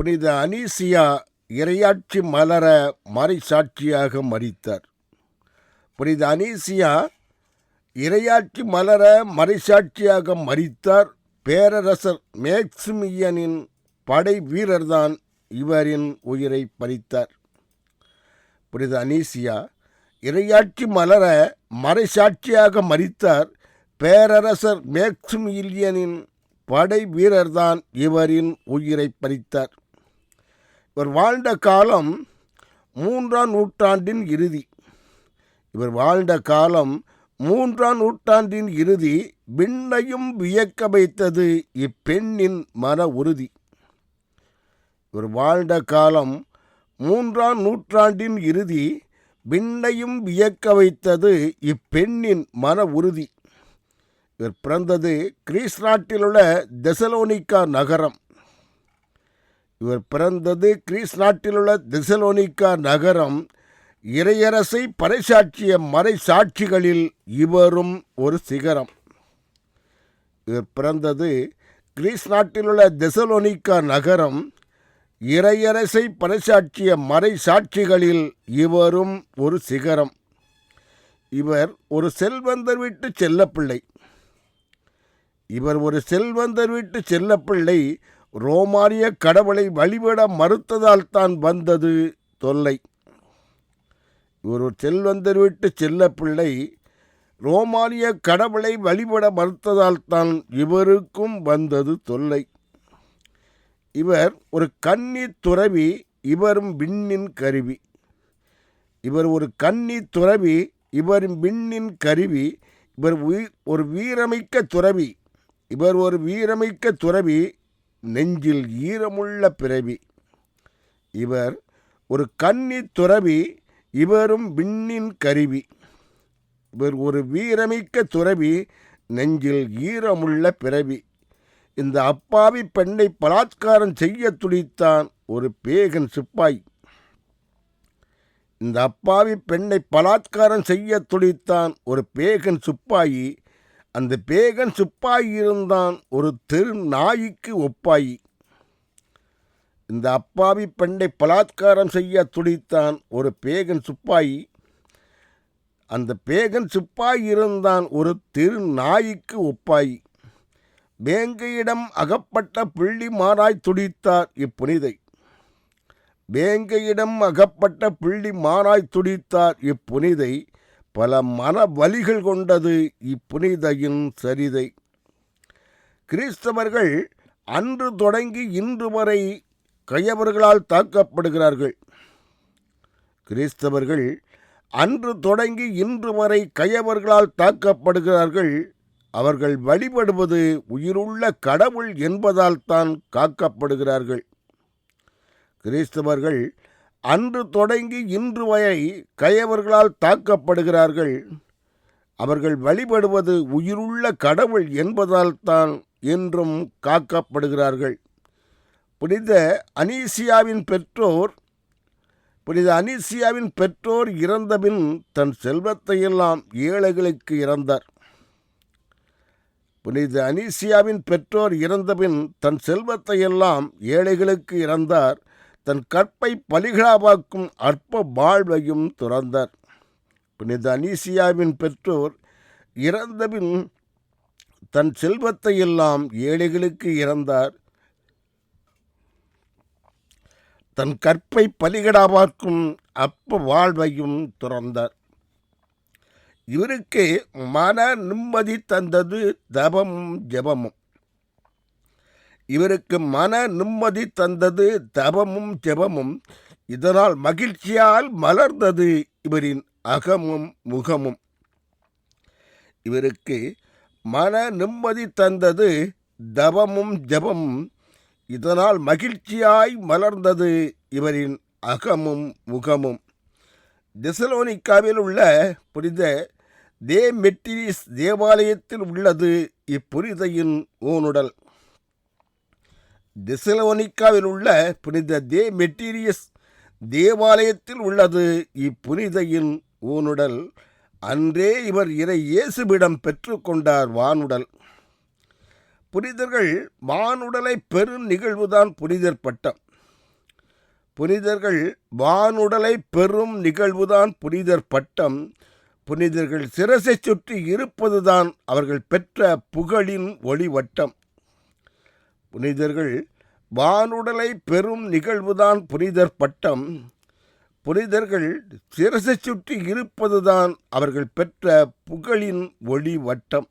புனித அனீசியா இரையாட்சி மலர மறைசாட்சியாக மறித்தார். புனித அனீசியா இரையாட்சி மலர மறைசாட்சியாக மறித்தார். பேரரசர் மேக்சிமியனின் படை வீரர்தான் இவரின் உயிரை பறித்தார். புனித அனீசியா இரையாட்சி மலர மறைசாட்சியாக மறித்தார். பேரரசர் மேக்சிமிலியனின் படை வீரர்தான் இவரின் உயிரை பறித்தார். இவர் வாழ்ந்த காலம் மூன்றாம் நூற்றாண்டின் இறுதி. இவர் வாழ்ந்த காலம் மூன்றாம் நூற்றாண்டின் இறுதி விண்ணையும் வியக்க வைத்தது இப்பெண்ணின் மன உறுதி. இவர் வாழ்ந்த காலம் மூன்றாம் நூற்றாண்டின் இறுதி விண்ணையும் வியக்க வைத்தது இப்பெண்ணின் மன உறுதி. இவர் பிறந்தது கிரீஸ் நாட்டிலுள்ள தெசலோனிக்கா நகரம். இவர் பிறந்தது கிரீஸ் நாட்டிலுள்ள திசலோனிக்கா நகரம் இறையரசை பறைசாற்றிய மறைசாட்சிகளில் இவரும் ஒரு சிகரம். இவர் பிறந்தது கிரீஸ் நாட்டிலுள்ள தெசலோனிக்கா நகரம் இறையரசை பறைசாற்றிய மறைசாட்சிகளில் இவரும் ஒரு சிகரம். இவர் ஒரு செல்வந்தர் வீட்டு செல்லப்பிள்ளை. இவர் ஒரு செல்வந்தர் வீட்டு செல்லப்பிள்ளை ரோமானிய கடவுளை வழிபட மறுத்ததால் தான் வந்தது தொல்லை. இவர் ஒரு செல்வந்தர் வீட்டு செல்லப்பிள்ளை ரோமானிய கடவுளை வழிபட மறுத்ததால் தான் இவருக்கும் வந்தது தொல்லை. இவர் ஒரு கன்னி துறவி இவரும் விண்ணின் கருவி. இவர் ஒரு கன்னி துறவி இவரும் விண்ணின் கருவி. இவர் உயி- ஒரு வீரமிக்க துறவி. இவர் ஒரு வீரமிக்க துறவி நெஞ்சில் ஈரமுள்ள பிறவி. இவர் ஒரு கன்னி துறவி இவரும் விண்ணின் கருவி. இவர் ஒரு வீரமிக்க துறவி நெஞ்சில் ஈரமுள்ள பிறவி. இந்த அப்பாவி பெண்ணை பலாத்காரம் செய்ய துடித்தான் ஒரு பேகன் சிப்பாய். இந்த அப்பாவி பெண்ணை பலாத்காரம் செய்ய துடித்தான் ஒரு பேகன் சிப்பாயி. அந்த பேகன் சிப்பாய் இருந்தான். ஒரு தெரு நாய்க்கு ஒப்பாயி. இந்த அப்பாவி பெண்டை பலாத்காரம் செய்ய துடித்தான் ஒரு பேகன் சிப்பாயி. அந்த பேகன் சிப்பாய் இருந்தான். ஒரு திரு நாய்க்கு ஒப்பாயி. வேங்கையிடம் அகப்பட்ட புள்ளி மாறாய் துடித்தார் இப்புனிதை. வேங்கையிடம் அகப்பட்ட புள்ளி மாறாய் துடித்தார் இப்புனிதை. பல மன வலிகள் கொண்டது இப்புனிதையின் சரிதை. கிறிஸ்தவர்கள் அன்று தொடங்கி இன்று வரை கயவர்களால் தாக்கப்படுகிறார்கள். கிறிஸ்தவர்கள் அன்று தொடங்கி இன்று வரை கயவர்களால் தாக்கப்படுகிறார்கள். அவர்கள் வழிபடுவது உயிருள்ள கடவுள் என்பதால் தான் காக்கப்படுகிறார்கள். கிறிஸ்தவர்கள் அன்று தொடங்கி இன்று வரை கயவர்களால் தாக்கப்படுகிறார்கள். அவர்கள் வழிபடுவது உயிருள்ள கடவுள் என்பதால் தான் என்றும் காக்கப்படுகிறார்கள். புனித அனீசியாவின் பெற்றோர் புனித அனீசியாவின் பெற்றோர் இறந்தபின் தன் செல்வத்தையெல்லாம் ஏழைகளுக்கு இறந்தார். புனித அனீசியாவின் பெற்றோர் இறந்தபின் தன் செல்வத்தையெல்லாம் ஏழைகளுக்கு இறந்தார். தன் கற்பை பலிகளாவாக்கும் அற்ப வாழ்வையும் துறந்தார். புனித அனீசியாவின் பெற்றோர் இறந்தபின் தன் செல்வத்தை எல்லாம் ஏழைகளுக்கு இறந்தார். தன் கற்பை பலிகடாவாக்கும் அப்ப வாழ்வையும் துறந்தார். இவருக்கு மன நிம்மதி தந்தது தபமும் ஜெபமும். இவருக்கு மன நிம்மதி தந்தது தபமும் ஜெபமும். இதனால் மகிழ்ச்சியால் மலர்ந்தது இவரின் அகமும் முகமும். இவருக்கு மன நிம்மதி தந்தது தவமும் ஜபமும். இதனால் மகிழ்ச்சியாய் மலர்ந்தது இவரின் அகமும் முகமும். தெசலோனிக்காவில் உள்ள புனித தே மெட்டிரிஸ் தேவாலயத்தில் உள்ளது இப்புனிதையின் ஊனுடல் தெசலோனிக்காவில் உள்ள புனித தே மெட்டீரியஸ் தேவாலயத்தில் உள்ளது. இப்புனிதையின் ஊனுடல் அன்றே இவர் இறை இயேசுவிடம் பெற்றுக்கொண்டார் வானுடல். புனிதர்கள் வானுடலை பெரும் நிகழ்வுதான் புனிதர் பட்டம். புனிதர்கள் வானுடலை பெறும் நிகழ்வுதான் புனிதர் பட்டம். புனிதர்கள் சிரசை சுற்றி இருப்பதுதான் அவர்கள் பெற்ற புகழின் ஒளிவட்டம். புனிதர்கள் வானுடலை பெறும் நிகழ்வுதான் புனிதர் பட்டம். புனிதர்கள் சிரசை சுற்றி இருப்பதுதான் அவர்கள் பெற்ற புகழின் ஒளி வட்டம்.